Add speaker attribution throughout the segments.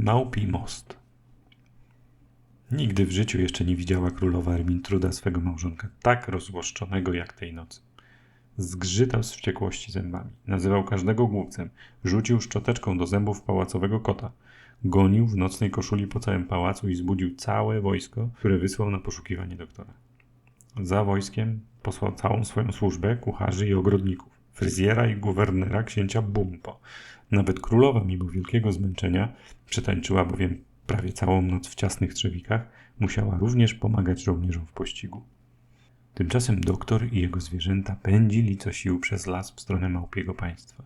Speaker 1: Małpi most. Nigdy w życiu jeszcze nie widziała królowa Ermintruda swego małżonka tak rozłoszczonego jak tej nocy. Zgrzytał z wściekłości zębami, nazywał każdego głupcem, rzucił szczoteczką do zębów pałacowego kota, gonił w nocnej koszuli po całym pałacu i zbudził całe wojsko, które wysłał na poszukiwanie doktora. Za wojskiem posłał całą swoją służbę kucharzy i ogrodników, fryzjera i guwernera księcia Bumpo. Nawet królowa, mimo wielkiego zmęczenia, przetańczyła bowiem prawie całą noc w ciasnych trzewikach, musiała również pomagać żołnierzom w pościgu. Tymczasem doktor i jego zwierzęta pędzili co sił przez las w stronę małpiego państwa.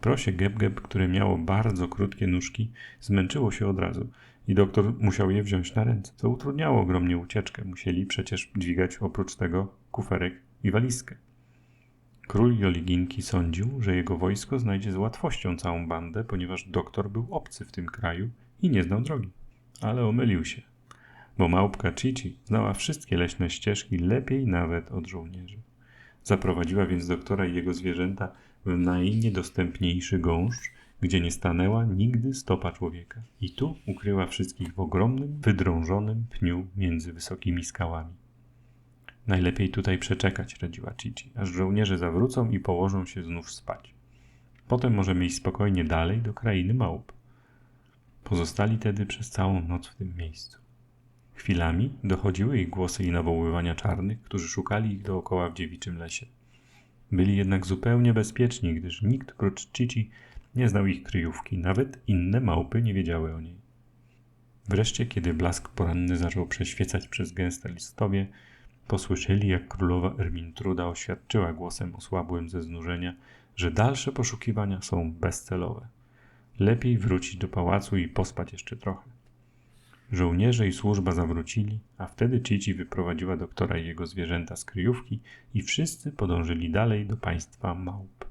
Speaker 1: Prosie Gebgeb, które miało bardzo krótkie nóżki, zmęczyło się od razu i doktor musiał je wziąć na ręce, co utrudniało ogromnie ucieczkę. Musieli przecież dźwigać oprócz tego kuferek i walizkę. Król Joliginki sądził, że jego wojsko znajdzie z łatwością całą bandę, ponieważ doktor był obcy w tym kraju i nie znał drogi. Ale omylił się, bo małpka Chichi znała wszystkie leśne ścieżki lepiej nawet od żołnierzy. Zaprowadziła więc doktora i jego zwierzęta w najniedostępniejszy gąszcz, gdzie nie stanęła nigdy stopa człowieka. I tu ukryła wszystkich w ogromnym, wydrążonym pniu między wysokimi skałami. Najlepiej tutaj przeczekać, radziła Cici, aż żołnierze zawrócą i położą się znów spać. Potem możemy iść spokojnie dalej do krainy małp. Pozostali tedy przez całą noc w tym miejscu. Chwilami dochodziły ich głosy i nawoływania czarnych, którzy szukali ich dookoła w dziewiczym lesie. Byli jednak zupełnie bezpieczni, gdyż nikt prócz Cici nie znał ich kryjówki, nawet inne małpy nie wiedziały o niej. Wreszcie, kiedy blask poranny zaczął przeświecać przez gęste listowie, posłyszeli, jak królowa Ermintruda oświadczyła głosem osłabłym ze znużenia, że dalsze poszukiwania są bezcelowe. Lepiej wrócić do pałacu i pospać jeszcze trochę. Żołnierze i służba zawrócili, a wtedy Cici wyprowadziła doktora i jego zwierzęta z kryjówki i wszyscy podążyli dalej do państwa małp.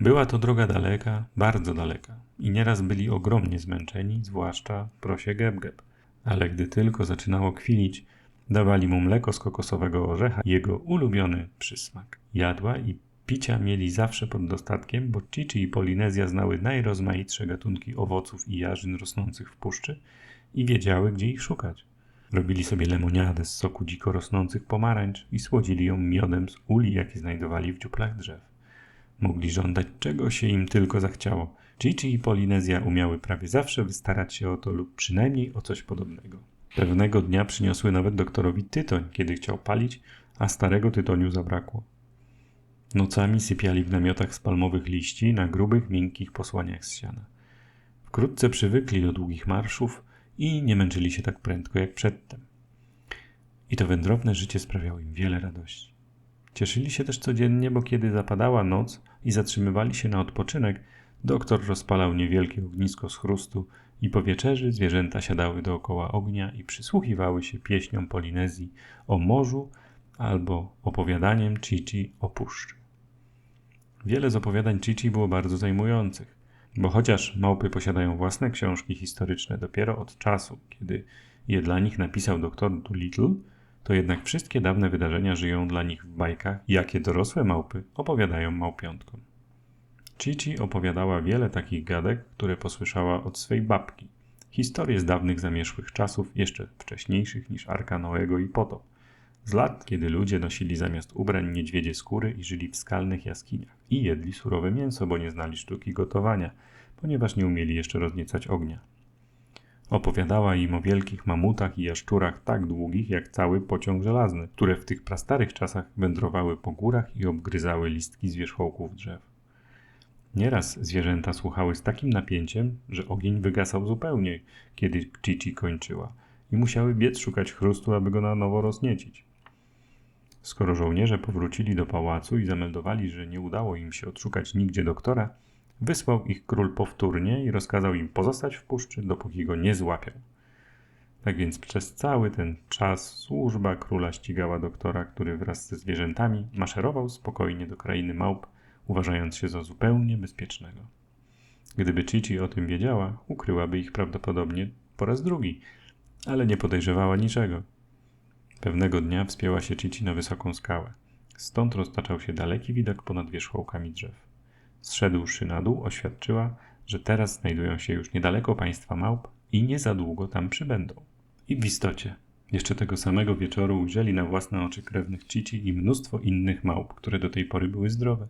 Speaker 1: Była to droga daleka, bardzo daleka i nieraz byli ogromnie zmęczeni, zwłaszcza prosie Gebgeb, ale gdy tylko zaczynało kwilić, dawali mu mleko z kokosowego orzecha, jego ulubiony przysmak. Jadła i picia mieli zawsze pod dostatkiem, bo Cici i Polinezja znały najrozmaitsze gatunki owoców i jarzyn rosnących w puszczy i wiedziały, gdzie ich szukać. Robili sobie lemoniadę z soku dziko rosnących pomarańcz i słodzili ją miodem z uli, jakie znajdowali w dziuplach drzew. Mogli żądać czego się im tylko zachciało. Cici i Polinezja umiały prawie zawsze wystarać się o to lub przynajmniej o coś podobnego. Pewnego dnia przyniosły nawet doktorowi tytoń, kiedy chciał palić, a starego tytoniu zabrakło. Nocami sypiali w namiotach z palmowych liści na grubych, miękkich posłaniach z siana. Wkrótce przywykli do długich marszów i nie męczyli się tak prędko jak przedtem. I to wędrowne życie sprawiało im wiele radości. Cieszyli się też codziennie, bo kiedy zapadała noc i zatrzymywali się na odpoczynek, doktor rozpalał niewielkie ognisko z chrustu i po wieczerzy zwierzęta siadały dookoła ognia i przysłuchiwały się pieśniom Polinezji o morzu albo opowiadaniem Chichi o puszczy. Wiele z opowiadań Chichi było bardzo zajmujących, bo chociaż małpy posiadają własne książki historyczne dopiero od czasu, kiedy je dla nich napisał dr Dolittle, to jednak wszystkie dawne wydarzenia żyją dla nich w bajkach, jakie dorosłe małpy opowiadają małpiątkom. Cici opowiadała wiele takich gadek, które posłyszała od swej babki. Historie z dawnych zamierzchłych czasów, jeszcze wcześniejszych niż Arka Noego i Potop. Z lat, kiedy ludzie nosili zamiast ubrań niedźwiedzie skóry i żyli w skalnych jaskiniach. I jedli surowe mięso, bo nie znali sztuki gotowania, ponieważ nie umieli jeszcze rozniecać ognia. Opowiadała im o wielkich mamutach i jaszczurach tak długich jak cały pociąg żelazny, które w tych prastarych czasach wędrowały po górach i obgryzały listki z wierzchołków drzew. Nieraz zwierzęta słuchały z takim napięciem, że ogień wygasał zupełnie, kiedy Cici kończyła i musiały biec szukać chrustu, aby go na nowo rozniecić. Skoro żołnierze powrócili do pałacu i zameldowali, że nie udało im się odszukać nigdzie doktora, wysłał ich król powtórnie i rozkazał im pozostać w puszczy, dopóki go nie złapiał. Tak więc przez cały ten czas służba króla ścigała doktora, który wraz ze zwierzętami maszerował spokojnie do krainy małp, uważając się za zupełnie bezpiecznego. Gdyby Cici o tym wiedziała, ukryłaby ich prawdopodobnie po raz drugi, ale nie podejrzewała niczego. Pewnego dnia wspięła się Cici na wysoką skałę. Stąd roztaczał się daleki widok ponad wierzchołkami drzew. Zszedłszy na dół, oświadczyła, że teraz znajdują się już niedaleko państwa małp i nie za długo tam przybędą. I w istocie, jeszcze tego samego wieczoru ujrzeli na własne oczy krewnych Cici i mnóstwo innych małp, które do tej pory były zdrowe.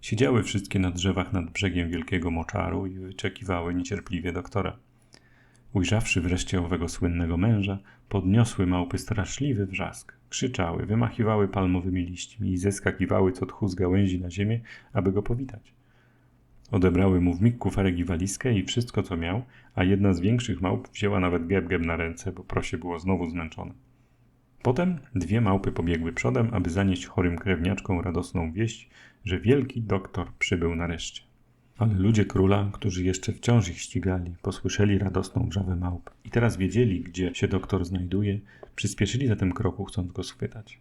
Speaker 1: Siedziały wszystkie na drzewach nad brzegiem wielkiego moczaru i wyczekiwały niecierpliwie doktora. Ujrzawszy wreszcie owego słynnego męża, podniosły małpy straszliwy wrzask. Krzyczały, wymachiwały palmowymi liśćmi i zeskakiwały co tchu z gałęzi na ziemię, aby go powitać. Odebrały mu w mig kuferek i walizkę i wszystko, co miał, a jedna z większych małp wzięła nawet gebgeb na ręce, bo prosie było znowu zmęczone. Potem dwie małpy pobiegły przodem, aby zanieść chorym krewniaczkom radosną wieść, że wielki doktor przybył nareszcie. Ale ludzie króla, którzy jeszcze wciąż ich ścigali, posłyszeli radosną wrzawę małp i teraz wiedzieli, gdzie się doktor znajduje, przyspieszyli zatem kroku, chcąc go schwytać.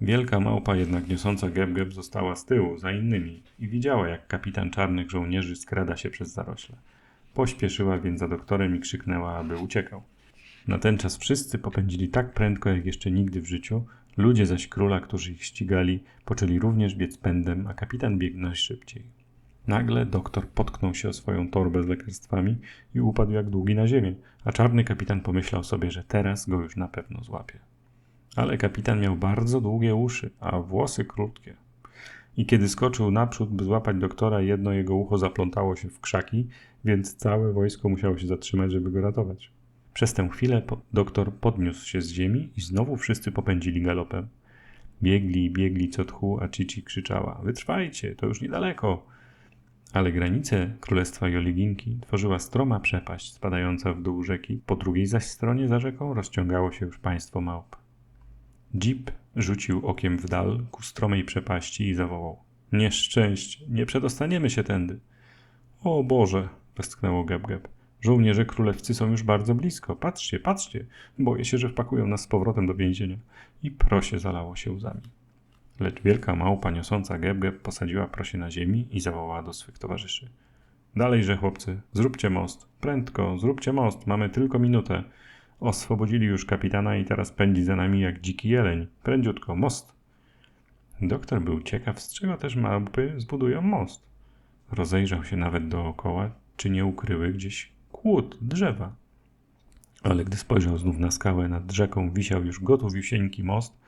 Speaker 1: Wielka małpa jednak niosąca Gebgeb została z tyłu, za innymi i widziała, jak kapitan czarnych żołnierzy skrada się przez zarośle. Pośpieszyła więc za doktorem i krzyknęła, aby uciekał. Na ten czas wszyscy popędzili tak prędko, jak jeszcze nigdy w życiu. Ludzie zaś króla, którzy ich ścigali, poczęli również biec pędem, a kapitan biegł najszybciej. Nagle doktor potknął się o swoją torbę z lekarstwami i upadł jak długi na ziemię, a czarny kapitan pomyślał sobie, że teraz go już na pewno złapie. Ale kapitan miał bardzo długie uszy, a włosy krótkie. I kiedy skoczył naprzód, by złapać doktora, jedno jego ucho zaplątało się w krzaki, więc całe wojsko musiało się zatrzymać, żeby go ratować. Przez tę chwilę doktor podniósł się z ziemi i znowu wszyscy popędzili galopem. Biegli biegli co tchu, a Cici krzyczała: Wytrwajcie, to już niedaleko. Ale granicę królestwa Joliginki tworzyła stroma przepaść spadająca w dół rzeki, po drugiej zaś stronie za rzeką rozciągało się już państwo małp. Jeep rzucił okiem w dal ku stromej przepaści i zawołał: Nieszczęście, nie przedostaniemy się tędy. O Boże, westchnęło Gebgeb. Żołnierze królewscy są już bardzo blisko. Patrzcie, patrzcie. Boję się, że wpakują nas z powrotem do więzienia. I prosie zalało się łzami. Lecz wielka małpa niosąca Gebgeb posadziła prosie na ziemi i zawołała do swych towarzyszy. Dalejże, chłopcy, zróbcie most. Prędko, zróbcie most, mamy tylko minutę. Oswobodzili już kapitana i teraz pędzi za nami jak dziki jeleń. Prędziutko, most. Doktor był ciekaw, z czego też małpy zbudują most. Rozejrzał się nawet dookoła, czy nie ukryły gdzieś kłód, drzewa. Ale gdy spojrzał znów na skałę nad rzeką, wisiał już gotowiusieńki most,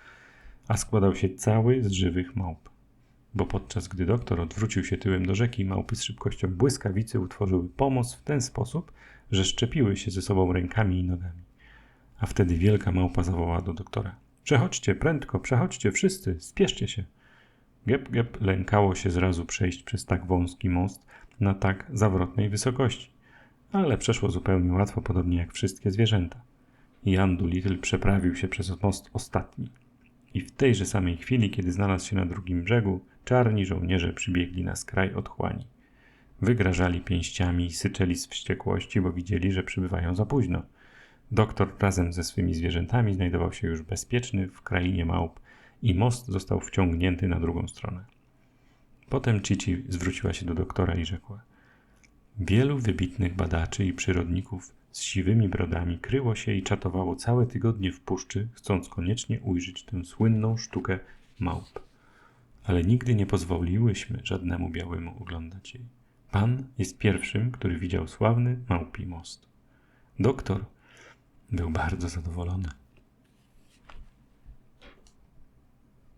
Speaker 1: a składał się cały z żywych małp. Bo podczas gdy doktor odwrócił się tyłem do rzeki, małpy z szybkością błyskawicy utworzyły pomost w ten sposób, że szczepiły się ze sobą rękami i nogami. A wtedy wielka małpa zawołała do doktora. Przechodźcie, prędko, przechodźcie wszyscy, spieszcie się. Gep Gep lękało się zrazu przejść przez tak wąski most na tak zawrotnej wysokości, ale przeszło zupełnie łatwo, podobnie jak wszystkie zwierzęta. Jan Doolittle przeprawił się przez most ostatni. I w tejże samej chwili, kiedy znalazł się na drugim brzegu, czarni żołnierze przybiegli na skraj otchłani. Wygrażali pięściami i syczeli z wściekłości, bo widzieli, że przybywają za późno. Doktor razem ze swymi zwierzętami znajdował się już bezpieczny w krainie małp i most został wciągnięty na drugą stronę. Potem Cici zwróciła się do doktora i rzekła: Wielu wybitnych badaczy i przyrodników z siwymi brodami kryło się i czatowało całe tygodnie w puszczy, chcąc koniecznie ujrzeć tę słynną sztukę małp. Ale nigdy nie pozwoliłyśmy żadnemu białemu oglądać jej. Pan jest pierwszym, który widział sławny małpi most. Doktor był bardzo zadowolony.